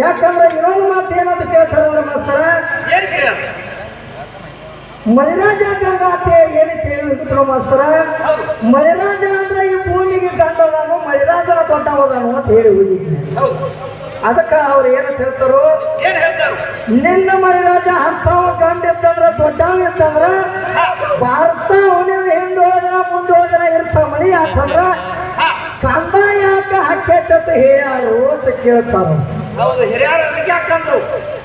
ಯಾಕಂದ್ರೆ ಇನ್ನೊಂದು ಮಾತು ಏನಂತ ಕೇಳ್ತಾರೆ ಮಾಸ್ತರ? ಮಲಿನಾಜ ಗಂಗಾತೆ ಏನಕ್ಕೆ ಹೇಳಿದ್ರು ಮಾಸ್ತರ? ಮಲಿನಾಜ ಅಂದ್ರೆ ಈ ಭೂಮಿಗೆ ಗಂಡದಾನು ಮಲಿನಾಜನ ದೊಡ್ಡ ಹೋದಾನು ಅಂತ ಹೇಳಿ ಹೋಗಿದ್ದೆ. ಹೌದು. ಅದಕ್ಕ ಅವ್ರು ಏನು ಹೇಳ್ತಾರೋ? ಏನ್ ಹೇಳ್ತಾರು? ನಿನ್ನ ಮಲಿನಾಜ ಹಂತವ ಗಂಡ ಇತ್ತಂದ್ರ ದೊಡ್ಡವ ಇತ್ತಂದ್ರ ಭಾರತ ಹುಣ್ಣಿಮೆ ಹಿಂದೆ ಹೋದನ ಮುಂದೆ ಹೋದನ ಇರ್ತಾವ ಅಂತಂದ್ರ ಕಂದ ಯಾಕ ಹಾಕೈತಂತ ಹೇಳ್ಯಾರು ಅಂತ ಕೇಳ್ತಾರ ಹೌದು ಹಿರಿಯರು ಅದಕ್ಕೆ ಹಾಕಂದ್ರು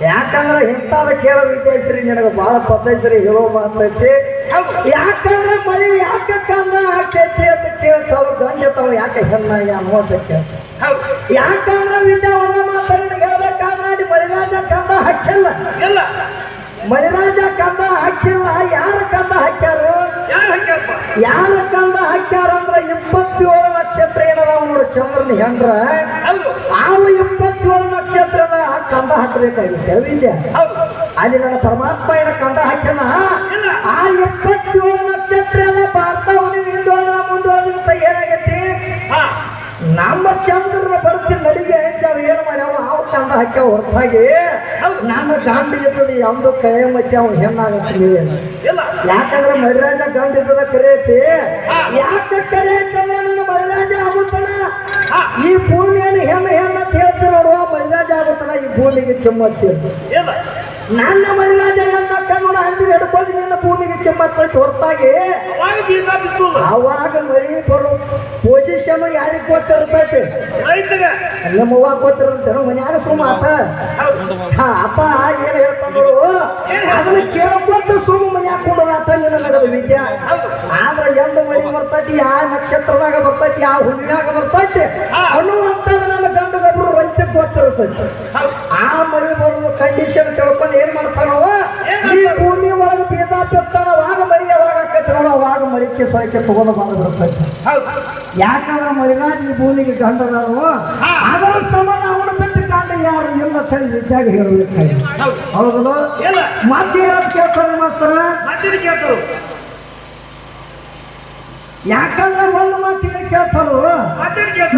ಯಾಕಂದ್ರೆ ಇಂಥದ ಕೇಳೋ ವಿದ್ಯಾಶ್ರೀ ನಿನಗೆ ಬಹಳ ಪದ್ಧತಿ ಹೇಳೋ ಮಾತೈತಿ ಯಾಕಂದ್ರೆ ಮಳಿ ಯಾಕೆ ಕಂದ ಹಾಕೈತಿ ಅಂತ ಕೇಳ್ತಾವ ಗಂಡ ತಾವ ಯಾಕೆ ಹೆಣ್ಣಾಗಿ ಅನ್ನೋದ ಕೇಳ್ತಾವ ಯಾಕಂದ್ರೆ ವಿದ್ಯಾ ಒಂದ ಮಾತನ್ನ ಹೇಳ್ಬೇಕಾದ್ರೆ ಅಲ್ಲಿ ಮಳಿರಾಜ ಕಂದ ಹಾಕಿಲ್ಲ. ಇಲ್ಲ. ಮಳಿರಾಜ ಕಂದ ಹಾಕಿಲ್ಲ ಯಾರ ಕಂದ ಹಾಕ್ಯಾರು? ಯಾರ ಕಂದ ಹಾಕ್ಯಾರ ಅಂದ್ರೆ ಇಪ್ಪತ್ತೇಳು ನಕ್ಷತ್ರ ಏನದಾವ ನೋಡು ಚಂದ್ರನ ಹೆಂಡ್ರ ಆವು ಇಪ್ಪತ್ತೇಳು ನಕ್ಷತ್ರದ ಕಂದ ಹಾಕಬೇಕಾಗಿತ್ತು ವಿದ್ಯೆ ಅಲ್ಲಿ ನನ್ನ ಪರಮಾತ್ಮ ಏನ ಕಂದ ಹಾಕ್ಯನ. ಆ ಇಪ್ಪತ್ತೇಳು ನಕ್ಷತ್ರ ಎಲ್ಲ ಭಾರತ ಹಿಂದೋದ್ರ ಮುಂದೋದ್ರ ಏನಾಗೈತಿ? ನಮ್ಮ ಚಂದ್ರನ ಬರ್ತಿ ನಡಿಗೆ ಅವ್ರು ಏನು ಮಾಡ್ಯಾವ? ಅವು ಕಂದ ಹಾಕ್ಯಾವ ಹೊರತಾಗಿ. ನಮ್ಮ ಗಂಡ ಇದ್ದದ ಯಾವ್ದು ಕೈ ಮತ್ತೆ ಅವ ಹೆಣ್ಣಾಗತ್ತೀವಿ ಇಲ್ಲ. ಯಾಕಂದ್ರೆ ಮರಿರಾಜ ಗಂಡ ಇದ್ದದ ಕರೆಯತಿ ಯಾಕೆ ಕರೆಯತ್ತಂದ್ರೆ ನನ್ನ ಈ ಭೂಮಿಯನ್ನು ಹೆಣ್ಣು ಹೆಣ್ಣು ಅಂತ ಹೇಳ್ತಿ ನೋಡುವ ಈ ಭೂಮಿಗೆ ಇಲ್ಲ ನನ್ನ ಮರಿರಾಜ ಜಯನ್ನ ಕನ್ನಡ ಅಂದಿ ಹಿಡ್ಕೊಂಡು ನಿನ್ನ ಭೂಮಿಗೆ ಕಿಮ್ಮತ್ತೈತಿ ಹೊರತಾಗಿ ಅವಾಗ ಬೀಜ ಬಿತ್ತು. ಅವಾಗ ಮಳಿ ಬರೋ. ಪೊಸಿಷನ್ ಯಾರಿಗೆ ಗೊತ್ತಿರ್ತೈತಿ? ರೈತಗೆ. ನಮ್ಮವ್ವ ಗೊತ್ತಿರುತ್ತೆ ಮನ್ಯಾಗ ಸುಮ್ಮ ಆತ. ಹೌದು. ಹಾ, ಅಪ್ಪ ಏನ್ ಹೇಳ್ತಾನು? ಅದನ್ನ ಕೇಳ್ಕೊತ ಸುಮ್ಮ ಮನ್ಯಾಗ ಕೂಡ ನಿನ್ನ ನಡೆದ ವಿದ್ಯಾ. ಆದ್ರೆ ಎಂದ ಮಳಿ ಬರ್ತೈತಿ ಯಾವ ನಕ್ಷತ್ರದಾಗ ಬರ್ತೈತಿ ಯಾವ ಹುಣ್ಣಿನಾಗ ಬರ್ತೈತಿ ಅನ್ನುವಂತ ಗೊತ್ತಿರ್ತೈತಿ ಆ ಮಳೆ ಬರುವ ಕಂಡೀಷನ್ ತಿಳ್ಕೊಂಡು ಏನ್ ಮಾಡ್ತಾನವ ಈ ಭೂಮಿ ಒಳಗೆ ಬೀಜ ಬಿತ್ತಾನ ಅವಾಗ ಮಳಿ ಯಾವಾಗ ಆಕೈತಿ ನೋಡು ಅವಾಗ ಮಳಿಕೆ ಸೊಳಕೆ ತಗೊಂಡು ಬಂದು ಬರ್ತೈತಿ ಯಾಕಂದ್ರೆ ಮರಿನಾ ಈ ಭೂಮಿಗೆ ಗಂಡದವು ಅದರ ಸಂಬಂಧ ಅವನು ಬಿಟ್ಟು ಕಾಂಡ ಯಾರು ಇಲ್ಲ ತಳಿ ವಿದ್ಯಾಗ ಹೇಳಬೇಕಾಗಿ ಹೌದು. ಮತ್ತೆ ಏನಂತ ಕೇಳ್ತಾರೆ ಮಾಸ್ತರ? ಯಾಕಂದ್ರೆ ಒಂದು ಮಾತು ಏನು ಕೇಳ್ತಾರೋ?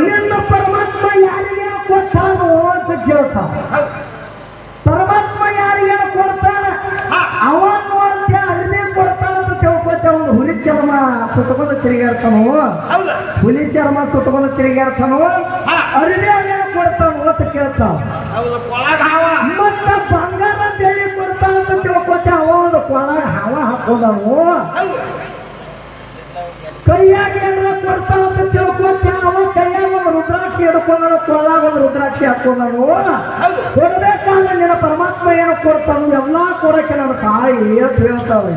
ನಿನ್ನ ಪರಮಾತ್ಮ ಯಾರಿಗೆ ಕೊಡ್ತಾನೋ ಅಂತ ಕೇಳ್ತಾನ. ಪರಮಾತ್ಮ ಯಾರಿಗೇನು ಕೊಡ್ತಾನ. ಅವ ನೋಡ್ತೆ ಅರಿಮೆ ಕೊಡ್ತಾನ ಅಂತ ತಿಳ್ಕೊತ ಅವನು ಹುಲಿ ಚರ್ಮ ಸುತ್ತಕೊಂಡು ತಿರುಗಾಡ್ತಾನೋ? ಹುಲಿ ಚರ್ಮ ಸುತ್ತಕೊಂಡು ತಿರುಗಾಡ್ತಾನೋ. ಅರಿಮೆ ಅವೇನು ಕೊಡ್ತಾನೋ ಅಂತ ಕೇಳ್ತಾನ. ಮತ್ತ ಬಂಗಾರ ಬೆಳ್ಳಿ ಕೊಡ್ತಾನ ಅಂತ ತಿಳ್ಕೊತ ಅವ ಒಂದು ಕೊಳಗ ಹಾವ ಹಾಕೋದನು? ಕೈಯಾಗ ಏನಾರ ಕೊಡ್ತಾನ ಅಂತ ತಿಳ್ಕೊತ ಅವ ಕೈಯಾಗ ಒಂದು ರುದ್ರಾಕ್ಷಿ ಹಿಡ್ಕೊಂಡನು ಕೊಳ್ಳಾಗ ಒಂದು ರುದ್ರಾಕ್ಷಿ ಹಾಕೋದನು ಹೌದು. ಕೊಡ್ಬೇಕಾದ್ರೆ ನಿನ್ನ ಪರಮಾತ್ಮ ಏನು ಕೊಡ್ತಾನು ಎಲ್ಲಾ ಕೊಡಕ್ಕೆ ನನ್ನ ತಾಯಿ ಅಂತ ಹೇಳ್ತಾವೆ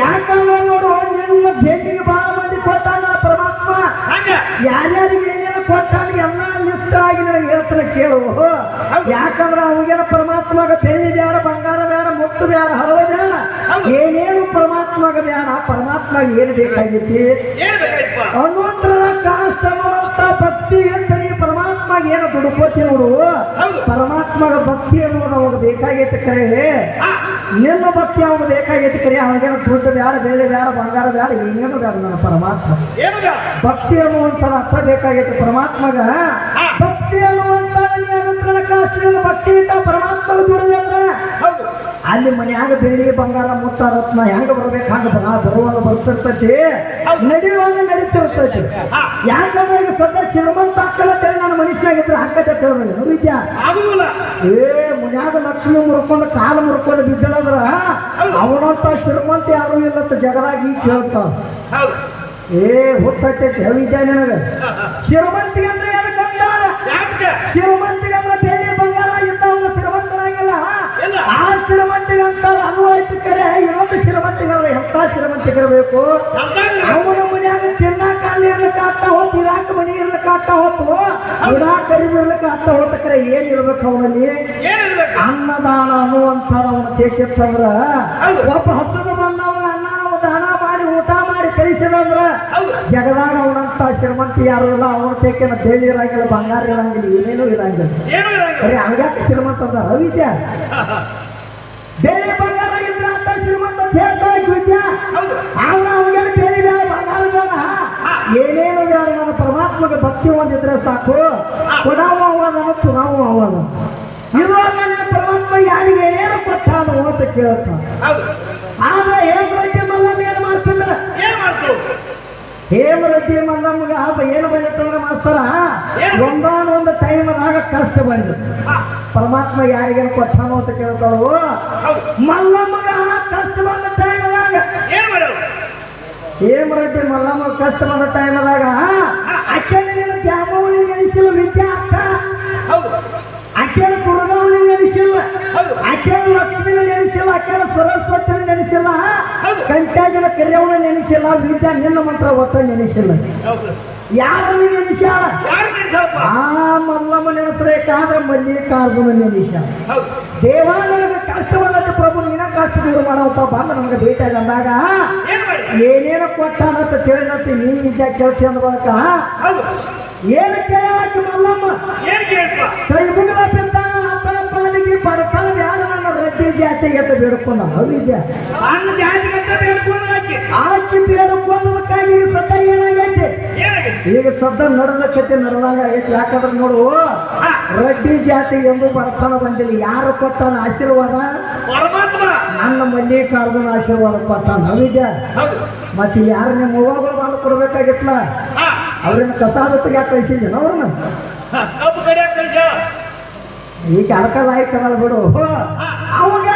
ಯಾಕಂದ್ರೆ ನೋಡು ನಿನ್ನ ಭೇಟಿಗೆ ಬಹಳ ಮಂದಿ ಕೊಟ್ಟಾನ ಪರಮಾತ್ಮ. ಹಂಗ? ಯಾರ್ಯಾರಿಗೆ ಏನೇನು ಕೊಟ್ಟಾನ ಎಲ್ಲ ಲಿಸ್ಟ್ ಆಗಿ ನನಗೆ ಹೇಳ್ತಾನೆ ಕೇಳು. ಯಾಕಂದ್ರೆ ಅವಾಗೇನ ಪರಮಾತ್ಮಗ ಬೆಳ್ಳಿ ಬೇಡ ಬಂಗಾರ ಬೇಡ ಮುತ್ತು ಬೇಡ ಹರವ ಬೇಡ ಏನೇನು ಪರಮಾತ್ಮಗ ಬೇಡ ಪರಮಾತ್ಮ ಏನು ಬೇಕಾಗಿತಿ ಅನ್ನೋತ್ರನ ಕಾಷ್ಟ ಅನ್ನುವಂತ ಭಕ್ತಿ ಅಂತ ನೀ ಪರಮಾತ್ಮ ಏನು ದುಡುಕೋತಿ ನೋಡು. ಪರಮಾತ್ಮಗ ಭಕ್ತಿ ಅನ್ನೋದು ಅವಾಗ ಬೇಕಾಗೈತೆ ಕರೆ. ನಿಮ್ಮ ನಿನ್ನ ಭಕ್ತಿ ಅವಾಗ ಬೇಕಾಗೈತೆ ಕರೆ. ಅವಾಗೇನು ದುಡ್ಡು ಬೇಡ ಬೇಳೆ ಬೇಡ ಬಂಗಾರ ಬೇಡ ಏನೇನು ಬೇಡ ನನ್ನ ಪರಮಾತ್ಮ? ಭಕ್ತಿ ಅನ್ನುವಂತ ಅರ್ಥ ಬೇಕಾಗೈತೆ ಪರಮಾತ್ಮಗ. ಭಕ್ತಿ ಅನ್ನುವಂತ ನೀ ಅನುತ್ರಣ ಭಕ್ತಿ ಇಟ್ಟ ಹೌದು ಅಲ್ಲಿ ಮನ್ಯಾಗ ಬೆಳ್ಳಿ ಬಂಗಾರ ಮುತ್ತ ರತ್ನ ಹೆಂಗ ಬರ್ಬೇಕು ಹಂಗ ಬರ ಬರುವಾಗ ಬರ್ತಿರ್ತೈತಿ ನಡೆಯುವಾಗ ನಡೀತಿರ್ತೈತಿ. ಯಾಕಂದ್ರೆ ಈಗ ಸದ್ಯ ಶ್ರೀಮಂತ ಹಾಕಲತ್ತೇಳಿ ನನ್ನ ಮನುಷ್ಯನಾಗಿದ್ರೆ ಹಾಕತ್ತೆ ತಿಳಿದ್ರೆ ವಿದ್ಯಾ ಏ ಮನ್ಯಾಗ ಲಕ್ಷ್ಮಿ ಮುರ್ಕೊಂಡು ಕಾಲು ಮುರ್ಕೊಂಡು ಬಿದ್ದಳಂದ್ರ ಅವನಂತ ಶ್ರೀಮಂತ ಯಾರು ಇಲ್ಲತ್ತ ಜಗದಾಗಿ ಕೇಳ್ತಾವ. ಏ ಹುಟ್ಟೈತೆ ಹೇಳಿದ್ಯಾ ನಿನಗ? ಶ್ರೀಮಂತಿಗೆ ಅಂದ್ರೆ ಅಂತಾರ? ಯಾಕೆ? ಶ್ರೀಮಂತಿಗೆ ಅಂದ್ರೆ ಬೇರೆ ಬಂಗಾರ ಇದ್ದವನ ಶ್ರೀಮಂತನಾಗಿಲ್ಲ. ಆ ಶ್ರೀಮಂತಿಗೆ ಅಂತಾರ ಅದು ಆಯ್ತು ಕರೆ. ಇನ್ನೊಂದು ಶ್ರೀಮಂತಿಗಳು ಎಂತ ಶ್ರೀಮಂತಿಗಿರಬೇಕು ಅವನ ಮನ್ಯಾಗ ತಿನ್ನಾಕ ಅಲ್ಲಿ ಇರ್ಲಿಕ್ಕೆ ಅಟ್ಟ ಹೊತ್ತು ಇರಾಕ ಮನೆ ಇರ್ಲಿಕ್ಕೆ ಅಟ್ಟ ಹೊತ್ತು ಉಡಾ ಕರಿಬಿ ಇರ್ಲಿಕ್ಕೆ ಅಟ್ಟ ಹೊತ್ತ ಕರೆ ಏನ್ ಇರ್ಬೇಕು ಅವನಲ್ಲಿ? ಅನ್ನದಾನ ಅನ್ನುವಂಥದ್ದು ಅವನ ತೇಕಿತ್ತಂದ್ರ. ಒಬ್ಬ ಹಸದ ಬಂದವ ಅನ್ನ ದಾನ ಮಾಡಿ ಊಟ ಮಾಡಿ ಕಳಿಸಿದಂದ್ರ ಜಗದಾಗ ಅವನಂತ ಶ್ರೀಮಂತಿ ಯಾರು ಇಲ್ಲ. ಅವನ ತೇಕಿನ ಬೇಳಿ ಇರಂಗಿಲ್ಲ ಬಂಗಾರ ಇರಂಗಿಲ್ಲ ಏನೇನು ಇರಂಗಿಲ್ಲ. ಬರೀ ಹಂಗ್ಯಾಕೆ ಶ್ರೀಮಂತ ಅದ ವಿದ್ಯಾ ಸೇರ್ತಾಯ್ತು ವಿದ್ಯಾ? ಅವ್ರ ಅವ್ರಿಗೆ ಬೇರೆ ಬೇಡ ಏನೇನು ಬೇಡ ನನ್ನ ಪರಮಾತ್ಮಗೆ ಭಕ್ತಿ ಹೊಂದಿದ್ರೆ ಸಾಕು. ಕೊಡಾವ ಅವಾದನು ತುಗಾವ ಅವಾದ ಇರುವ ನನ್ನ ಪರಮಾತ್ಮ ಯಾರಿಗೆ ಏನೇನು ಕೊಟ್ಟಾನು ಅಂತ ಕೇಳ್ತ ಆದ್ರೆ ಹೇಮರಜ್ಜಿ ಮಲ್ಲಮ್ಮ ಏನು ಮಾಡ್ತಿದ್ರ ಏನ್ ಮಾಡ್ತು ಹೇಮರಜ್ಜಿ ಮಲ್ಲಮ್ಮಗ ಏನು ಬಂದಿತ್ತಂದ್ರೆ ಮಾಸ್ತರ? ಒಂದಾನೊಂದು ಟೈಮ್ದಾಗ ಕಷ್ಟ ಬಂದಿತ್ತು. ಪರಮಾತ್ಮ ಯಾರಿಗೇನು ಕೊಟ್ಟಾನು ಅಂತ ಕೇಳ್ತಾಳು ಮಲ್ಲಮ್ಮಗ ಕಷ್ಟ ಬಂದ ಟೈಮ್ದಾಗ ಏನ್ ಮಾಡೋರು ಹೇಮರೆಡ್ಡಿ ಮಲ್ಲಮ್ಮ ಕಷ್ಟ ಬಂದ ಟೈಮ್ದಾಗ ಅಕ್ಕನ ನಿನ್ನ ದ್ಯಾಮವ್ವನ ನೆನೆಸಿಲ್ಲ ವಿದ್ಯಾ ಅಕ್ಕ. ಹೌದು. ಅಕ್ಕನ ದುರ್ಗವ್ವನ ನೆನೆಸಿಲ್ಲ ಅಕ್ಕನ ಲಕ್ಷ್ಮಿನ ನೆನೆಸಿಲ್ಲ ಅಕ್ಕನ ಸರಸ್ವತಿನ ನೆನೆಸಿಲ್ಲ. ಕಂಟ್ಯಾಗಿನ ಕರಿಯವನ ನೆನೆಸಿಲ್ಲ ವಿದ್ಯಾ ನಿನ್ನ ಮಂತ್ರ ಒತ್ತ ನೆನೆಸಿಲ್ಲ ಯಾರನ್ನ ನೆನೆಸ್ಯಾಳ? ಆ ಮಲ್ಲಮ್ಮ ನೆನೆಸ್ಬೇಕಾದ್ರೆ ಮಲ್ಲಿಕಾರ್ಜುನ ನಿಮಿಷ ದೇವ ನನಗೆ ಕಷ್ಟವಲ್ಲದ ಪ್ರಭು ನೀನ ಕಷ್ಟ ದೂರ ಮಾಡವಪ್ಪ ಬಂದ ನನಗೆ ಭೇಟಿಯಾಗಿ ಅಂದಾಗ ಏನೇನು ಕೊಟ್ಟಾನಂತ ತಿಳಿದತ್ತೆ ನೀ ನಿಜ ಕೇಳ್ತಿ ಅಂದ್ಬಳಕ? ಹೌದು. ಏನು ಕೇಳಕ್ಕೆ ಮಲ್ಲಮ್ಮ? ಕೈ ಮುಗಿದ ಬಿದ್ದಾನ ಆತನ ಪಾಲಿಗೆ ಪಡ್ತಾನ ಯಾರು ನನ್ನ ರೆಡ್ಡಿ ಜಾತಿಗೆ ಅಂತ ಬೇಡ್ಕೊಂಡ ವಿದ್ಯೆ ನನ್ನ ಜಾತಿ ಗಂಟ ಬೇಡ್ಕೊಂಡು ಹಾಕಿ ಆಕಿ ಬೇಡ್ಕೊಂಡದಕ್ಕಾಗಿ ಸತ್ತ ಏನಾಗಿದೆ ಈಗ ಸದ್ದ ನಡೆದಕ್ಕೈತಿ ನಡೆದಾಗ ಐತಿ ಯಾಕಂದ್ರೆ ನೋಡು ರಡ್ಡಿ ಜಾತಿ ಎಂದು ಬರ್ತಾನ ಬಂದಿಲ್ಲ. ಯಾರು ಕೊಟ್ಟಾನ ಆಶೀರ್ವಾದ? ಪರಮಾತ್ಮ. ನನ್ನ ಮಲ್ಲಿಕಾರ್ಜುನ ಆಶೀರ್ವಾದ ಕೊಟ್ಟಾನ ವಿದ್ಯೆ ಹೌದು. ಮತ್ತೆ ಯಾರು ನಿಮ್ಮ ಅವ್ವಗಳು ಬಾಳು ಕೊಡ್ಬೇಕಾಗಿತ್ತಲ್ಲ? ಹಾ ಅವ್ರನ್ನ ಕಸ ಹೊತ್ತಿಗೆ ಯಾಕೆ ಕಳಿಸಿದ್ದೀನಿ ಅವ್ರನ್ನ? ಈಗ ಅಡ್ಕಲ್ ಆಯ್ತಲ್ಲ ಬಿಡು. ಅವಾಗ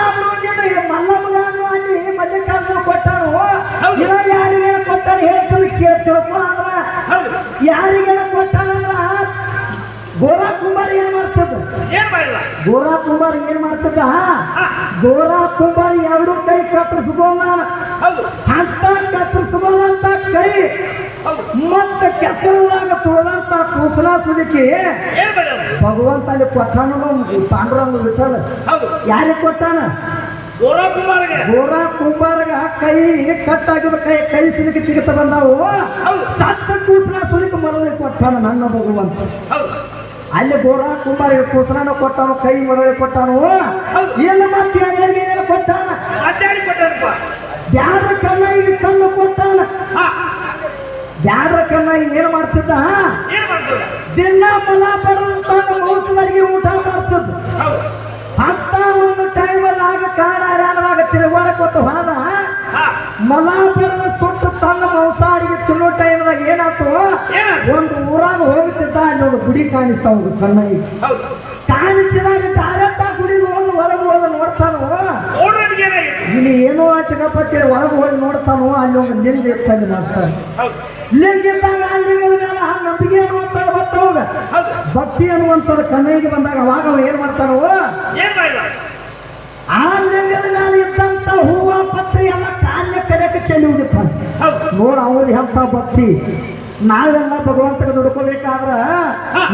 ಮಲ್ಲಮ್ಮಗಾದ್ರು ಅಲ್ಲಿ ಮಲ್ಲಿಕಾರ್ಜುನ ಕೊಟ್ಟಾನು. ಹೌದು. ಇನ್ನ ಯಾರಿಗೇನ ಕೊಟ್ಟಾನ ಹೇಳ್ತಾನೆ ಕೇಳಿ ತಿಳ್ಕೊ ಅಂದ್ರ ಯಾರಿಗೇನ ಕೊಟ್ಟಾನಂದ್ರ ಗೋರಾ ಕುಂಬಾರ ಏನ್ ಮಾಡ್ತದ? ಏನ್ ಮಾಡಿಲ್ಲ ಗೋರಾ ಕುಂಬಾರ ಏನ್ ಮಾಡ್ತದ? ಗೋರಾ ಕುಂಬಾರ ಎರಡು ಕೈ ಕತ್ತರಿಸ್ಬೋದ ಅಂತ ಕತ್ತರಿಸ್ಬೋದಂತ ಕೈ ಮತ್ತ ಕೆಸರದಾಗ ತುಳದಂತ ಕೂಸಲ ಸಿದಕ್ಕೆ ಭಗವಂತ ಅಲ್ಲಿ ಕೊಟ್ಟಾನ ಪಾಂಡುರಂಗ ಬಿಟ್ಟದ ಹೌದು. ಯಾರಿಗೆ ಕೊಟ್ಟಾನ? ಗೋರಾ ಕುಮಾರ್ಗೆ. ಗೋರಾ ಕುಂಬಾರಗ ಕೈ ಕಟ್ಟಾಗಿದ ಕೈ ಕೈ ಸುಲಿಕೆ ಚಿಗಿತ ಬಂದಾವು. ಸತ್ತ ಕೂಸನ ಸುಲಿಕ ಮರಳಿ ಕೊಟ್ಟಾನ ನನ್ನ ಭಗವಂತ. ಅಲ್ಲಿ ಗೋರಾ ಕುಂಬಾರಿಗೆ ಕೂಸನ ಕೊಟ್ಟಾನು ಕೈ ಮರಳಿ ಕೊಟ್ಟಾನು. ಎಲ್ಲ ಮತ್ತೆ ಯಾರ್ಯಾರಿಗೆ ಏನೇನು ಕೊಟ್ಟಾನ? ಆಚಾರಿ ಕಣ್ಣ ಕಣ್ಣಿಗೆ ಕಣ್ಣು ಕೊಟ್ಟಾನ. ಯಾರ ಕಣ್ಣ ಏನ್ ಮಾಡ್ತಿದ್ದ? ದಿನ ಫಲ ಪಡೆದಂತ ಮೌಸದರಿಗೆ ಊಟ ಮಾಡ್ತಿದ್ದ. ಅಂತ ಒಂದು ಟೈಮದಾಗ ಕಾಡ ಹರ್ಯಾಣದಾಗ ತಿರುಗಾಡಕೊತ್ತ ಹೋದ ಮಲ ಪಡೆದ ಸುಟ್ಟು ತನ್ನ ಮಾಂಸಾಡಿಗೆ ತಿನ್ನೋ ಟೈಮ್ದಾಗ ಏನಾಯ್ತು? ಒಂದು ಊರಾಗ ಹೋಗುತ್ತಿದ್ದ ಅನ್ನೋದು ಗುಡಿ ಕಣ್ಣಿಗೆ ಹೌದು. ಕಾಣಿಸಿದಾಗ ಡೈರೆಕ್ಟ್ ಆ ಗುಡಿಗೆ ಹೋದ ಒಳಗೆ ಹೋದ ನೋಡ್ತಾನೋ? ಇಲ್ಲಿ. ಏನೋ ಆಚಕಪ್ಪತ್ತೇಳಿ ಒಳಗೆ ಹೋಗಿ ನೋಡ್ತಾನೋ? ಅಲ್ಲಿ ಒಂದು ಲಿಂಗ ಇರ್ತಾನೆ ಹೌದು. ಲಿಂಗ ಇದ್ದಾಗ ಆ ಲಿಂಗದ ಮೇಲೆ ಆ ನಂಬಿಕೆ ಅನ್ನುವಂಥದ್ದು ಬರ್ತಾವಾಗ ಭಕ್ತಿ ಅನ್ನುವಂಥದ್ದು ಕಣ್ಣಿಗೆ ಬಂದಾಗ ಅವಾಗ ಅವ ಏನು ಮಾಡ್ತಾನೋ? ಆ ಲಿಂಗದ ಮೇಲೆ ಇದ್ದಂತ ಹೂವ ಪತ್ರಿ ಎಲ್ಲ ಕಾಲಿನ ಕಡೆಗೆ ಚೆಲ್ಲಿ ಹೋಗಿರ್ತಾನೆ ಹೌದು ನೋಡ ಅವನು ಎಂತ ಭಕ್ತಿ. ನಾವೆಲ್ಲ ಭಗವಂತಗೆ ದುಡ್ಕೋಬೇಕಾದ್ರ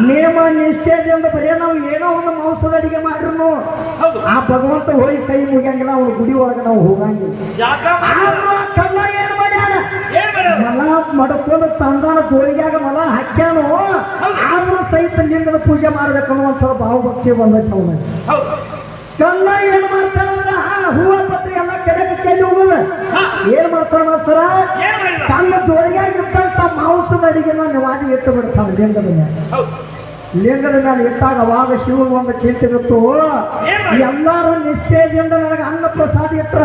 ನೇಮ ನಿಷ್ಠೆಯಿಂದ ಬರೀ ನಾವು ಏನೋ ಒಂದು ಮಾಂಸದ ಅಡಿಗೆ ಮಾಡ್ರು ಹೌದು ಆ ಭಗವಂತ ಹೋಗಿ ಕೈ ಮುಗಿಯಂಗಿಲ್ಲ ಅವ್ರ ಗುಡಿ ಒಳಗೆ ನಾವು ಹೋಗಂಗಿಲ್ಲ. ಏನ್ ಮಾಡ್ಯಾನ? ಮಲ ಮಡ್ಕೊಂಡು ತಂದಾನ ಜೋಳಿಗ್ಯಾಗ ಮಲ ಹಾಕ್ಯಾನು ಆದ್ರೂ ಸಹಿತ ಲಿಂಗದ ಪೂಜೆ ಮಾಡ್ಬೇಕು ಅನ್ನುವಂಥ ಭಾವಭಕ್ತಿ ಬಂದೈತೆ ಅವನ ಕಣ್ಣ ಏನ್ ಮಾಡ್ತಾನಂದ್ರ ಆ ಹೂವ ಪತ್ರಿ ಎಲ್ಲ ಕೆಡಕ್ಕೆ ಚೆಲ್ಲಿ ಹೋಗುದ. ಏನ್ ಮಾಡ್ತಾರ ಮಾಸ್ತರ? ತನ್ನ ಜೋಳಿಗಾಗಿದ್ದಂತ ಮಾಂಸದ ಅಡಿಗೆನ ನಿವಾದಿ ಇಟ್ಟು ಬಿಡ್ತಾನೆ ಲಿಂಗದ ಮೇಲೆ. ಲಿಂಗದ ಮೇಲೆ ಇಟ್ಟಾಗ ಅವಾಗ ಶಿವ ಒಂದು ಚಿಂತೆ ಮಾಡಿ? ಎಲ್ಲಾರು ನಿಷ್ಠೆಯಿಂದ ನನಗೆ ಅನ್ನ ಪ್ರಸಾದ ಇಟ್ರ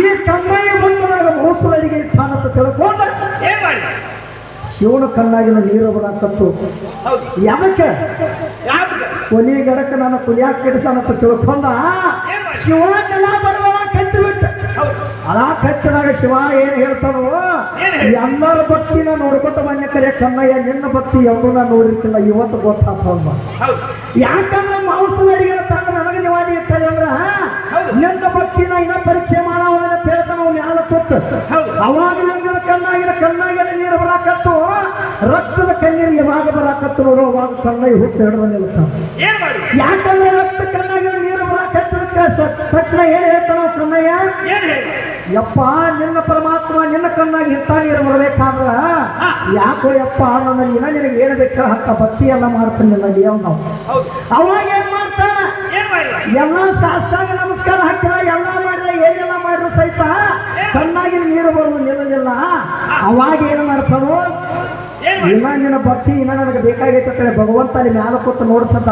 ಈ ಕಣ್ಣಯ್ಯ ಬಂದು ನನಗೆ ಮಾಂಸದ ಅಡಿಗೆ ಇಟ್ಟಾನಂತ ತಿಳ್ಕೊಂಡ ಶಿವನ ಕಣ್ಣಾಗಿನ ನೀರು ಬರಾಕತ್ತು ಯಾಕೆ ಕೊನೆ ಗಡಕ್ಕೆ ನಾನು ಕುಲಿಯಾಕ ಕೆಡಿಸನಂತ ತಿಳ್ಕೊಂಡ. ಶಿವನ ಕಣ್ಣ ಬಡದ ಕತ್ತಿ ಬಿಟ್ಟ. ಅದ ಕತ್ತಿದಾಗ ಶಿವ ಏನು ಹೇಳ್ತಾನೋ? ಏನ್ ಎಲ್ಲರ ಭಕ್ತಿನ ನೋಡ್ಕೊತ ಮನೆ ಕರೆ ಕನ್ನಯ್ಯ ನಿನ್ನ ಭಕ್ತಿ ಯಾವುದು ನಾ ನೋಡಿರ್ತಿಲ್ಲ ಇವತ್ತು ಗೊತ್ತಾಗ್ತದ ಯಾಕಂದ್ರೆ ಮಾಂಸದ ಅಡಿಗೆ ನಿನ್ನ ಭಕ್ತಿನ ಇನ್ನ ಪರೀಕ್ಷೆ ಮಾಡೋದನ್ನ ಹೇಳ್ತಾನ ಅವ್ನು ಮ್ಯಾಲ ಕೂತ್. ಹೌದು. ಅವಾಗ ಲಿಂಗದ ಕಣ್ಣಾಗಿನ ಕಣ್ಣಾಗಿನ ನೀರು ಬರಾಕತ್ತು. ರಕ್ತದ ಕಣ್ಣೀರು ಯಾವಾಗ ಬರಾಕತ್ತು ನೋಡು ಅವಾಗ ಕಣ್ಣಾಗಿ ಹುಚ್ಚ ಹೇಳುವ ನಿಲ್ತಾನ. ಯಾಕಂದ್ರೆ ರಕ್ತ ಕಣ್ಣಾಗಿನ ನೀರು ಬರಾಕತ್ತದಕ್ಕ ತಕ್ಷಣ ಏನ್ ಹೇಳ್ತಾನ ಕಣ್ಣಯ್ಯ? ಯಪ್ಪ ನಿನ್ನ ಪರಮಾತ್ಮ ನಿನ್ನ ಕಣ್ಣಾಗಿ ಹಿಟ್ಟ ನೀರು ಬರಬೇಕಾದ್ರ ಯಾಕೋ ಯಪ್ಪ ನನ್ನ ನಿನ್ನ ನಿನಗೆ ಏನು ಬೇಕಾ ಅಂತ ಭಕ್ತಿ ಎಲ್ಲ ಮಾಡ್ತಾನೆ ದೇವ್ ನಾವು ಅವಾಗ ಏನ್ ಎಲ್ಲ ಸಾಷ್ಟಾಂಗ ನಮಸ್ಕಾರ ಹಾಕಿದ ಎಲ್ಲ ಮಾಡಿದ ಏನೆಲ್ಲ ಮಾಡಿದ್ರು ಸಹಿತ? ಕಣ್ಣಾಗಿ ನೀರು ಬರುವ ನಿಲ್ಲಲಿಲ್ಲ ಅವಾಗ ಏನು ಮಾಡ್ತಾನೋ ಇನ್ನ ನಿನ್ನ ಭಕ್ತಿ ಇನ್ನ ನನಗೆ ಬೇಕಾಗೈತೆ ಕಡೆ ಭಗವಂತ ಅಲ್ಲಿ ಮ್ಯಾಲ ಕೂತು ನೋಡ್ತದ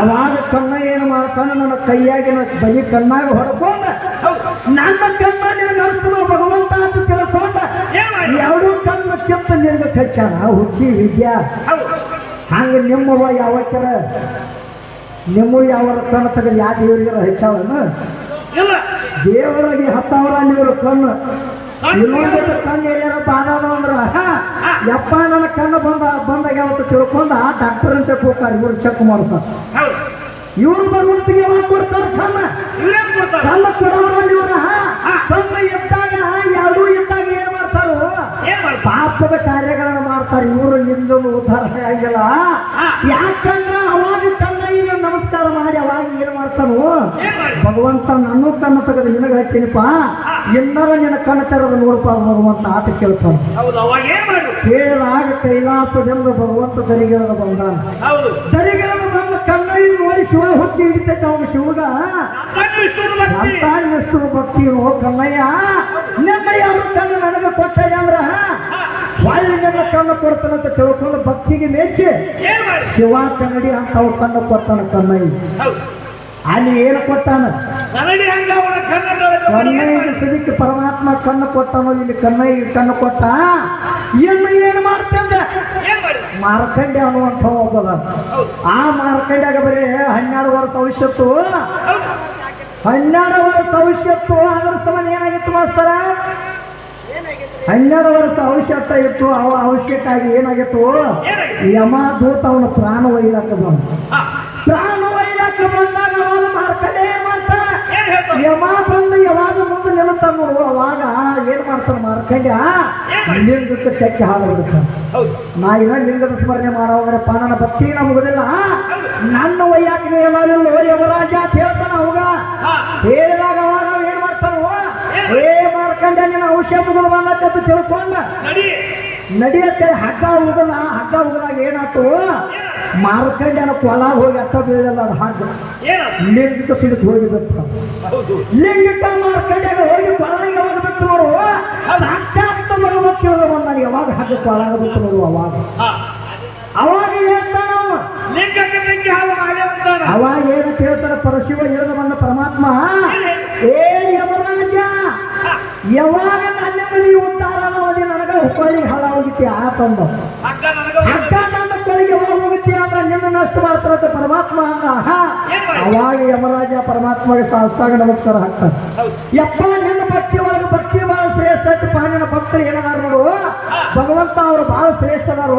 ಅವಾಗ ಕಣ್ಣ ಏನು ಮಾಡ್ತಾನ ನನ್ನ ಕೈಯಾಗಿ ನನ್ನ ಬಲಿ ಕಣ್ಣಾಗ ಹೊಡ್ಕೊಂಡ ನನ್ನ ಕಣ್ಣ ನಿನಗೆ ಅರ್ಥದ ಭಗವಂತ ಅಂತ ತಿಳ್ಕೊಂಡ ಎರಡು ಕಣ್ಣ ಕೆತ್ತ ನಿನಗೆ ಕಚ್ಚಾನ ಹುಚ್ಚಿ ವಿದ್ಯಾ. ಹಂಗೆ ಹಂಗ ನಿಮ್ಮವ ಯಾವತ್ತರ? ನಿಮ್ಮ ಯಾವ ಕಣ್ಣು ತೆಗೆದು ಯಾವ ದೇವರಿಗೆಲ್ಲ ಹೆಚ್ಚಾವನು? ಇಲ್ಲ. ದೇವರಿಗೆ ಹತ್ತವರ ನೀವು ಕಣ್ಣು. ಇನ್ನೊಂದು ಕಣ್ಣು ಎಲ್ಲಾರ ಬಾದಾದ ಅಂದ್ರ ಯಪ್ಪ ನನ್ನ ಕಣ್ಣು ಬಂದ ಬಂದಾಗ ಯಾವತ್ತು ತಿಳ್ಕೊಂಡ ಡಾಕ್ಟರ್ ಅಂತ ಹೋಗ್ತಾರೆ ಇವರು ಚೆಕ್ ಮಾಡ್ತಾರೆ ಇವರು ಇವ್ರು ಭಗವಂತಿಗೆ ಯಾವಾಗ ಕೊಡ್ತಾರೆ ಕಣ್ಣ? ಕಣ್ಣ ಕೊಡೋರಲ್ಲಿ ಇವ್ರ ಕಣ್ಣು ಎದ್ದಾಗ ಎರಡೂ ಎದ್ದಾಗ ಏನ್ ಮಾಡ್ತಾರೋ? ಪಾಪದ ಕಾರ್ಯಗಳನ್ನು ಮಾಡ್ತಾರೆ ಇವರು ಇಂದು ಉದ್ಧಾರ ಆಗಿಲ್ಲ ಯಾಕಂದ್ರ ಕಣ್ಣ ನಮಸ್ಕಾರ ಮಾಡಿ ಅವಾಗ ಏನ್ ಮಾಡ್ತಾನೋ? ಭಗವಂತ ನನ್ನ ಕಣ್ಣು ತೆಗೆದು ನಿನಗೆ ಹಾಕ್ತೀನಿಪ್ಪ. ಎಲ್ಲರ ನಿನ್ನ ಕಣ್ಣು ತೆರೆದು ನೋಡಪ್ಪ ಭಗವಂತ ಆತ ಕೇಳ್ತಾನೆ. ಕೇಳಿದಾಗ ಕೈಲಾಸದಿಂದ ಭಗವಂತ ದರಿಗಿಳದ ಬಂದಾನ. ದರಿಗಿಳದ ಬಂದ ಕಣ್ಣ ಇಲ್ಲಿ ನೋಡಿ ಶಿವ ಹುಚ್ಚಿ ಹಿಡಿತೈತೆ ಅವನು ಶಿವಗ. ಅಂತ ಇಷ್ಟು ಭಕ್ತಿ. ಕಣ್ಣಯ್ಯ. ನಿನ್ನ ಯಾರು ಕಣ್ಣು ನನಗೆ ಕೊಟ್ಟಯ್ಯ ಅಂದ್ರ? ನನ್ನ ಕಣ್ಣು ಕೊಡ್ತಾನಂತ ತಿಳ್ಕೊಂಡು ಭಕ್ತಿಗೆ ಮೆಚ್ಚಿ ಮಾಡಿ? ಶಿವ ಕನ್ನಡಿ ಅಂತ ಅವ್ರು ಕಣ್ಣು ಕೊಡ್ತಾನ ಹೌದು. ಅಲ್ಲಿ ಏನು ಕೊಟ್ಟಾನ? ನನಗೆ ಹಂಗ ಅವನ ಕನ್ನಡ ಕಣ್ಣಯ್ಯಗೆ ಸದಿಕ್ಕೆ ಪರಮಾತ್ಮ ಕಣ್ಣು ಕೊಟ್ಟನು ಇಲ್ಲಿ ಕಣ್ಣಯ್ಯಗೆ ಕಣ್ಣು ಕೊಟ್ಟ? ಇನ್ನು ಏನು ಮಾಡ್ತಂದ ಮಾರ್ಕಂಡೆ ಅನ್ನುವಂಥ ಒಬ್ಬದ. ಆ ಮಾರ್ಕಂಡ್ಯಾಗ ಬರೀ ಹನ್ನೆರಡು ವರ್ಷ ಹೌದು. ಹನ್ನೆರಡು ವರ್ಷ ಭವಿಷ್ಯತ್ತು. ಅದರ ಸಂಬಂಧ ಏನಾಗಿತ್ತು ಮಾಸ್ತರ? ಹನ್ನೆರಡು ವರ್ಷ ಔಷಧ ಇತ್ತು ಅವ ಅವಶ್ಯಕ್ಕಾಗಿ ಏನಾಗಿತ್ತು? ಯಮ ದೂತ ಅವನ ಪ್ರಾಣ ಒಯ್ಲಾಕ ಬಂದ. ಪ್ರಾಣ ಒಯ್ಲಾಕ ಬಂದಾಗ ಅವನು ಮಾರ್ಕಡೆ ಏನ್ ಮಾಡ್ತಾನ ಯಮ ಬಂದು ಯಾವಾಗ ಮುಂದೆ ನಿಲ್ಲುತ್ತ ನೋಡು ಅವಾಗ ಏನ್ ಮಾಡ್ತಾನ ಮಾರ್ಕಂಡ ಲಿಂಗಕ್ಕೆ ತೆಕ್ಕೆ ಹೌದು. ನಾ ಇನ್ನ ಲಿಂಗದ ಸ್ಮರಣೆ ಮಾಡೋದ್ರೆ ಪಾನನ ಭಕ್ತಿ ನಮಗುದಿಲ್ಲ ನನ್ನ ವಯ್ಯಾಕಿನ ಎಲ್ಲವಿಲ್ಲ ಯಮರಾಜ ಅಂತ ಹೇಳ್ತಾನ ಅವಾಗ. ಹೇಳಿದಾಗ ನಿನ್ನ ಔಷಧ ಮುಗಿದು ಬಂದತ್ತೆ ಅಂತ ತಿಳ್ಕೊಂಡ. ನಡಿ. ನಡಿಯತ್ತೇಳಿ ಹಗ್ಗ ಉಗದ ಹಗ್ಗ ಉಗದಾಗ ಏನಾಯ್ತು ಮಾರ್ಕಂಡ್ಯನ ಕೊಳ ಹೋಗಿ ಅಟ್ಟ ಬೀಳಲ್ಲ ಅದು ಹಗ್ಗ. ಏನ ಲಿಂಗಕ್ಕೆ ಸಿಡಿದು ಹೋಗಿ ಬಿತ್ತು ಲಿಂಗಕ್ಕ ಮಾರ್ಕಂಡ್ಯಾಗ ಹೋಗಿ ಕೊಳಗೆ ಯಾವಾಗ ಬಿತ್ತು ನೋಡು? ಸಾಕ್ಷಾತ್ ಭಗವತ್ ತಿಳಿದು ಬಂದಾನ ಯಾವಾಗ ಹಗ್ಗ ಕೊಳಗ ಬಿತ್ತು ನೋಡು ಅವಾಗ. ಅವಾಗ ಹೇಳ್ತಾನ ಅವಾಗ ಏನಂತ ಹೇಳ್ತಾನೆ? ಪರಶಿವ ಹೇಳಿದ ಬಂದ ಪರಮಾತ್ಮ. ಯಾವಾಗ ನನ್ನ ಮನೆ ಉದ್ಧಾರ ಅವಧಿ ನನಗ ಹುಬ್ಬಳ್ಳಿಗೆ ಹಾಳ ಹೋಗಿತ್ತಿ ಆ ತಂದ. ಅಕ್ಕ ನನ್ನ ಕೊಳಿಗೆ ಯಾವಾಗ ಹೋಗುತ್ತೆ ಅಂದ್ರೆ ನಿನ್ನ ನಷ್ಟ ಮಾಡ್ತಾರಂತೆ ಪರಮಾತ್ಮ ಅಂದ. ಆಹಾ. ಅವಾಗ ಯಮರಾಜ ಪರಮಾತ್ಮಗೆ ಸಾಷ್ಟಾಗ ನಮಸ್ಕಾರ ಹಾಕ್ತಾರೆ ಯಪ್ಪ ನಿನ್ನ ಭಕ್ತಿ ಒಳಗೆ ಭಕ್ತಿ ಬಹಳ ಭಕ್ತರು ಏನದಾರ ನೋಡು? ಭಗವಂತ ಅವರು ಬಹಳ ಶ್ರೇಷ್ಠ ಅದಾರು.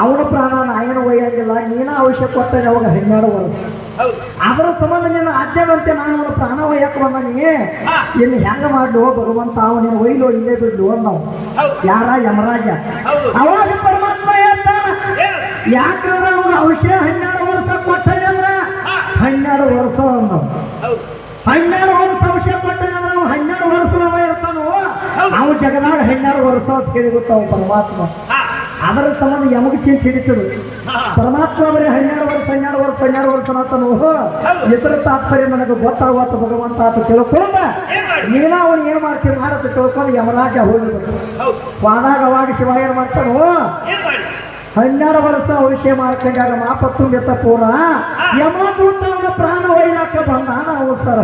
ಅವನ ಪ್ರಾಣ ನಾಯನ ಒಯ್ಯಂಗಿಲ್ಲ. ನೀನ ಅವಶ್ಯ ಕೊಟ್ಟಾಗ ಅವಾಗ ಹನ್ನೆರಡು ವರ್ಷ ಅದರ ಸಂಬಂಧ ನಿನ್ನ ಆಜ್ಞಾನಂತೆ ನಾನು ಅವನ ಪ್ರಾಣ ಒಯ್ಯಕ್ಕೆ ಬಂದಾನಿ. ಇಲ್ಲಿ ಹೆಂಗ ಮಾಡ್ಲು? ಭಗವಂತ ಅವನಿನ ಒಯ್ಲು, ಇಲ್ಲೇ ಬಿಡ್ಲು ಅಂದವು. ಯಾರ? ಯಮರಾಜ. ಅವಾಗ ಪರಮಾತ್ಮ ಹೇಳ್ತಾನ ಯಾಕಂದ್ರೆ ಅವನ ಅವಶ್ಯ ಹನ್ನೆರಡು ವರ್ಷ ಕೊಟ್ಟನೆ ಅಂದ್ರ? ಹನ್ನೆರಡು ವರ್ಷ ಅಂದವು. ಹನ್ನೆರಡು ವರ್ಷ ಅವಶ್ಯ ಕೊಟ್ಟನೆ ಅಂದ್ರ ಅವ ಹನ್ನೆರಡು ವರ್ಷದವ ಇರ್ತಾನೋ ಅವ ಜಗದಾಗ ಹನ್ನೆರಡು ವರ್ಷ ಅಂತ ಹೇಳಿಬಿಟ್ಟು ಅವ ಪರಮಾತ್ಮ. ಅದರ ಸಂಬಂಧ ಯಮಗ ಚಿಂತೆ ಹಿಡಿತರು. ಪರಮಾತ್ಮ ಬರೀ ಹನ್ನೆರಡು ವರ್ಷ ಹನ್ನೆರಡು ವರ್ಷ ಹನ್ನೆರಡು ವರ್ಷ ಆತನು ಇತರ ತಾತ್ಪರ್ಯ ನನಗೆ ಗೊತ್ತಾಗುವತ್ತ ಭಗವಂತ ಆತ ತಿಳ್ಕೊಂಡ. ನೀನ ಅವನು ಏನು ಮಾಡ್ತೀವಿ ಮಾಡತ್ತ ತಿಳ್ಕೊಂಡು ಯಮರಾಜ ಹೋಗಿ ಹೋದಾಗ ಅವಾಗ ಶಿವ ಏನು ಮಾಡ್ತಾನೋ ಹನ್ನೆರಡು ವರ್ಷ ಔಷಧ ಮಾಡ್ಕೊಂಡಾಗ ಮಾಪತ್ತು ಮೆತ್ತ ಪೂರ ಯಮದೂತ ಅವನ ಪ್ರಾಣ ಒಯ್ಲಾಕ ಬಂದಾನ ಸರ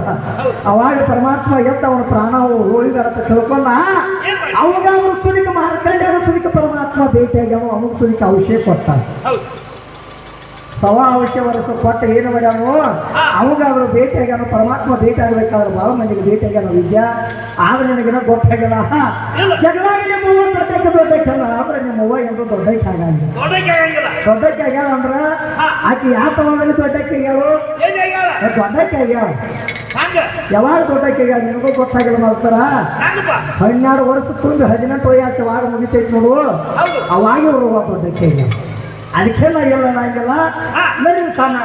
ಅವಾಗ ಪರಮಾತ್ಮ ಎತ್ತ ಅವನ ಪ್ರಾಣ ಹೋಗಿಡತ್ತ ತಿಳ್ಕೊಂಡ. ಅವಾಗ ಅವನು ಸುದಿಕ ಮಾಡ್ಕೊಂಡಾಗ ಸುದಿಕ ಪರಮಾತ್ಮ ಭೇಟಿಯಾಗಿ ಅವನು ಸುದಿಕ ಔಷಧ ಕೊಟ್ಟ. ಸವಾ ಔಷಧ ವರ್ಷ ಕೊಟ್ಟ ಏನು ಮಾಡ್ಯಾನು ಅವಾಗ ಅವರು ಭೇಟಿಯಾಗ್ಯಾನು ಪರಮಾತ್ಮ ಭೇಟಿ ಆಗ್ಬೇಕಾದ್ರೆ ಭಾಳ ಮಂದಿಗೆ ಭೇಟಿಯಾಗ್ಯಾನ ವಿದ್ಯ. ಆದ್ರೆ ನಿನಗೇನೋ ಗೊತ್ತಾಗಲ್ಲ ಜಗದಾಗ ನಿಮ್ಮವ್ವ ದೊಡ್ಡಕ್ಕೆ ದೊಡ್ಡಕ್ಕಲ್ಲ ಆದ್ರೆ ನಿಮ್ಮವ್ವ ಎಂದು ದೊಡ್ಡಕ್ಕೆ ಆಗಂಗಿಲ್ಲ. ದೊಡ್ಡಕ್ಕೆ ಆಗ್ಯಾಳ ಅಂದ್ರ ಆಕೆ ಯಾವ ತಗೊಂಡಲ್ಲಿ ದೊಡ್ಡಕ್ಕೆ ಆಗ್ಯಾಳು? ದೊಡ್ಡಕ್ಕೆ ಆಗ್ಯಾಳ. ಹಂಗ. ಯಾವಾಗ ದೊಡ್ಡಕ್ಕೆ ಆಗ್ಯಾಳ? ನಿನಗೂ ಗೊತ್ತಾಗಿಲ್ಲ ಮಾಡ್ತಾರ ಹನ್ನೆರಡು ವರ್ಷ ತುಂಬಿ ಹದಿನೆಂಟು ವಯಸ್ಸು ಯಾವಾಗ ಮುಗಿತೈತಿ ನೋಡು? ಅವಾಗಿ ಅವರು ದೊಡ್ಡಕ್ಕೆ ಆಗ್ಯಾಳ. ಅದಕ್ಕೆಲ್ಲ ಎಲ್ಲ ನಂಗೆಲ್ಲ ನಡಿ ಸಣ್ಣ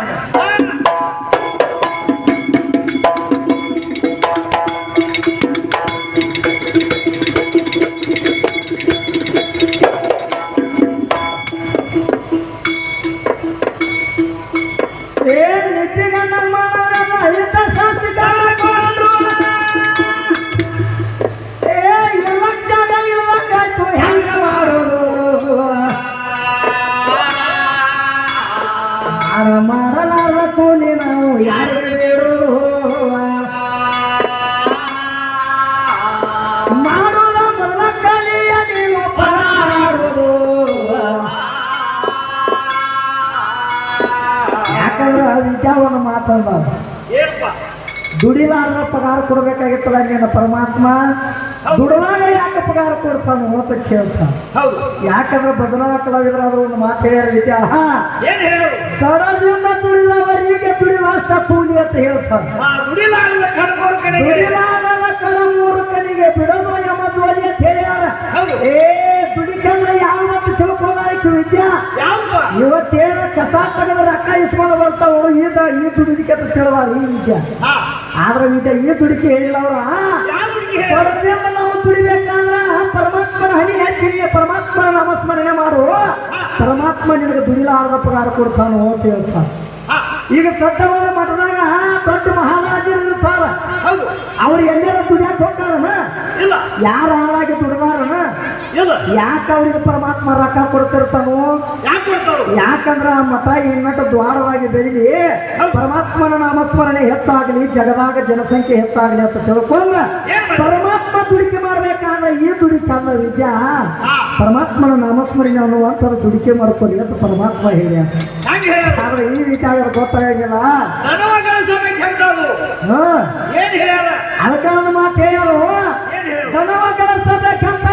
ವಿದ್ಯಾವನ್ನು ಮಾತಾಡ ಏನಪ್ಪ? ದುಡಿಲಾರ ಪಗಾರ ಕೊಡ್ಬೇಕಾಗಿತ್ತಲ್ಲ ನೀನು ಪರಮಾತ್ಮ? ದುಡಿದಾಗ ಯಾಕೆ ಪಗಾರ ಕೊಡ್ತಾನು? ಅಂತ ಕೇಳ್ತಾನ ಯಾಕಂದ್ರೆ ಬದಲಾದ ಕಲಾವಿದರಾದ್ರು ಒಂದು ಮಾತು ಹೇಳ್ಯಾರ ಹೇಳು ಕಡದಿಂದ ದುಡಿದವರಿಗೆ ದುಡಿದಷ್ಟ ಕೂಲಿ ಅಂತ ಹೇಳ್ತಾನೆ. ದುಡಿಲಾರದ ದುಡಿಲಾರದ ಕಡ ಮೂರ್ಖನಿಗೆ ಬಿಡೋದು ಎಂಬ ಜ್ವಾಲಿ ಅಂತ ಹೇಳ್ಯಾರ. ಏ ತಿಳ್ಕೊಳ್ಳಾಯ್ತು ವಿದ್ಯಾ. ಇವತ್ತೇನ ಕಸ ತೆಗೆದ ರೊಕ್ಕ ಇಸ್ಕೊಂಡು ಬರ್ತಾವಳು ಈ ದುಡಿಕೆ ಅಂತ ತಿಳವಾರ ಈ ವಿದ್ಯಾ. ಆದ್ರೆ ವಿದ್ಯಾ ಈ ದುಡಿಕೆ ಹೇಳಿಲ್ಲ? ಅವ್ರ ನಾವು ದುಡಿಬೇಕಾದ್ರ ಪರಮಾತ್ಮನ ಹಣಿ ಹೆಚ್ಚಿನ ಪರಮಾತ್ಮನ ನಾಮಸ್ಮರಣೆ ಮಾಡು. ಪರಮಾತ್ಮ ನಿನಗೆ ದುಡಿಲಾರದ ಪಗಾರ ಕೊಡ್ತಾನೋ ಅಂತ ಹೇಳ್ತಾನೆ. ಈಗ ಸತ್ಯವಾದ ಮಠದಾಗ ಹೌದು. ಅವ್ರು ಎಲ್ಲೆಲ್ಲ ದುಡಿಯಾಕ ಹೋಗ್ತಾರನ ಇಲ್ಲ. ಯಾರ ಹಾಳಾಗಿ ದುಡ್ದಾರನ ಇಲ್ಲ. ಯಾಕೆ ಅವ್ರಿಗೆ ಪರಮಾತ್ಮ ರೊಕ್ಕ ಕೊಡ್ತಿರ್ತಾನೋ? ಯಾಕೆ ಕೊಡ್ತಾರು ಯಾಕಂದ್ರ ಆ ಮಠ ಇನ್ನಟ ದ್ವಾರವಾಗಿ ಬೆಳಿಲಿ. ಪರಮಾತ್ಮನ ನಾಮಸ್ಮರಣೆ ಹೆಚ್ಚಾಗಲಿ ಜಗದಾಗ ಜನಸಂಖ್ಯೆ ಹೆಚ್ಚಾಗಲಿ ಅಂತ ತಿಳ್ಕೊಂಡ? ಪರಮಾತ್ಮ ದುಡಿಕೆ ಮಾಡ್ಬೇಕಾದ್ರೆ ಈ ದುಡಿಕೆ ಅಲ್ಲ ವಿದ್ಯಾ. ಪರಮಾತ್ಮನ ನಾಮಸ್ಮರಣೆ ಅನ್ನುವಂಥದ್ದು ದುಡಿಕೆ ಮಾಡ್ಕೊಳ್ಳಿ ಅಂತ ಪರಮಾತ್ಮ ಹೇಳಿ ಆದ್ರೆ ಈ ವಿಚಾರ ಗೊತ್ತಾಗಿಲ್ಲ ಏನ್ ಹೇಳ್ಯಾರ? ಅದಕ್ಕೆ ಒಂದು ಮಾತು ಹೇಳ್ಯಾರು. ಹೇಳು ದನವ ಕಳಿಸಬೇಕಂತ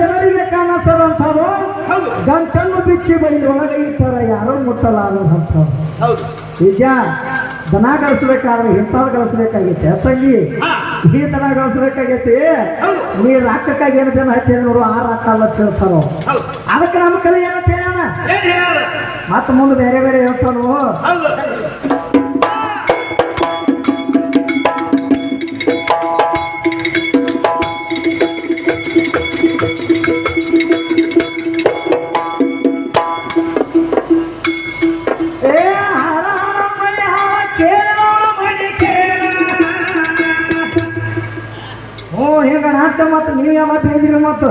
ಜನರಿಗೆ ಕಾಣಿಸದಂಥವು ಹೌದು. ಗಂಟನ್ನು ಬಿಚ್ಚಿ ಬೈಲೊಳಗೆ ಇರ್ತಾರ ಯಾರೋ ಮುಟ್ಟಲಾರದಂಥವ್ರು. ಹೌದು. ಈಗ ದನ ಗಳಿಸ್ಬೇಕಾದ್ರೆ ಇಂಥವ್ರು ಗಳಿಸ್ಬೇಕಾಗೈತೆ ತಂಗಿ ಈ ದನ ಗಳಿಸ್ಬೇಕಾಗೈತಿ ನೀ ರಾಕಕ್ಕಾಗಿ ಏನು ಜನ ಹಚ್ಚಿ ನೋಡು ಆ ರಾಕ ಅಲ್ಲ ಹೇಳ್ತಾರೋ. ಅದಕ್ಕೆ ನಮ್ಮ ಕಲಿ ಏನಂತ ಏನ್ ಮತ್ತೆ ಮುಂದೆ ಬೇರೆ ಬೇರೆ ಹೇಳ್ತಾನು? ಮತ್ತೆ ನೀವೆಲ್ಲ ಬೇದ್ರಿ ಮತ್ತು.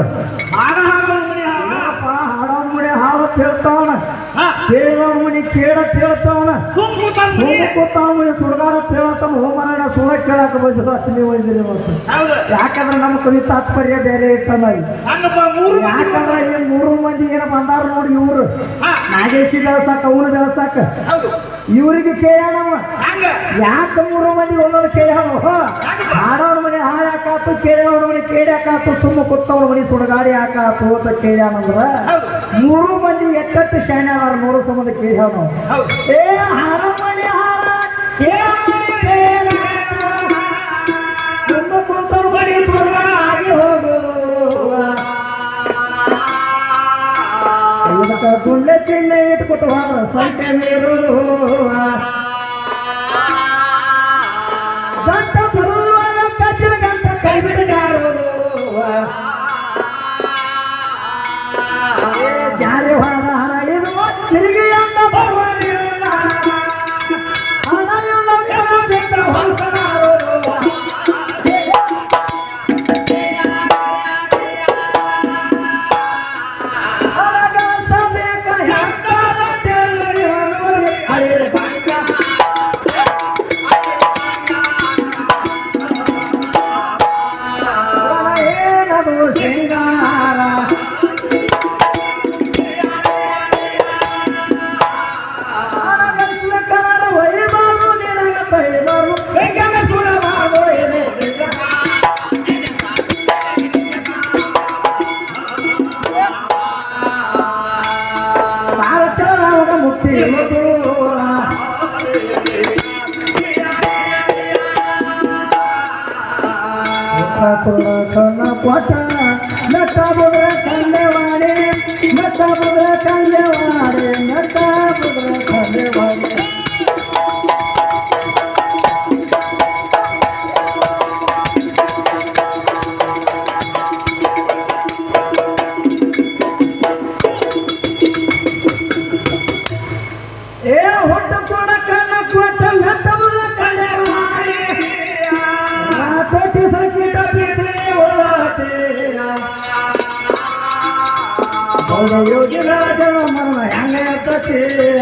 ಹಾಡ ಹಾಡು ಮನೆ ಹಾಡ. ಏನಪ್ಪ ಹಾಡೋ ಹಾಡು ಹೇಳ್ತಾವನ ಕೇಳೋ ಮನೆ ಕೇಳ ಹೇಳ್ತಾವನ ಮುನಿ ಮನೆ. ಕೂತಾವ ಮನೆ ಸುಡಗಾಡ ಹೇಳ್ತಾವ ಹೋಮನ ಸುಳ ಕೇಳಕ್ಕೆ ಬಂದಿಲ್ಲ ಅತ್ ನೀವು ಒಯ್ದಿರಿ ಮತ್ತು ಯಾಕಂದ್ರೆ ನಮ್ಮ ಕವಿ ತಾತ್ಪರ್ಯ ಬೇರೆ ಮಂದಿ ಯಾಕಂದ್ರೆ ಈ ಮೂರು ಮಂದಿ ಏನ ಬಂದಾರ ನೋಡಿ ಇವ್ರು. ಹಾ. ನಾಗೇಶಿ ಬೆಳ್ಸಾಕ ಅವನು ಬೆಳಸಾಕ. ಇವ್ರಿಗೆ ಕೇಳ್ಯಾನವ ಹಂಗ. ಯಾಕ ಮೂರು ಮಂದಿ ಒಂದೊಂದು ಕೇಳ್ಯಾವ ಹಾಡೋಣ ಮನೆ ಹಾಳಾಕಾತು ಕೇಳೋಣ ಮನೆ ಕೇಳ್ಯಾಕಾತು ಸುಮ್ಮ ಕುತ್ತವನ ಮನೆ ಸುಡಗಾಡಿ ಹಾಕಾತು ಅಂತ ಕೇಳ್ಯಾನಂದ್ರ ಮೂರು ಮಂದಿ ಎಟ್ಟೆಟ್ಟು ಶಾಣೆ ಅದಾರ ನೋಡು ಸಂಬಂಧ ಕೇಳ್ಯಾವ ನಾವು ಹೌದು. ಏ ಹಾರ ತುಂಬ ಕುಂತರು ಮನೆ ಸುಡಗಾಡಿ ಹೋಗು ಗುಳ್ಳೆ ಸಂತೆ ನೀರು ಯೋಗಿ ರಾಜ ಮರಣ ಹೆಂಗ ಎತ್ತತೀಯ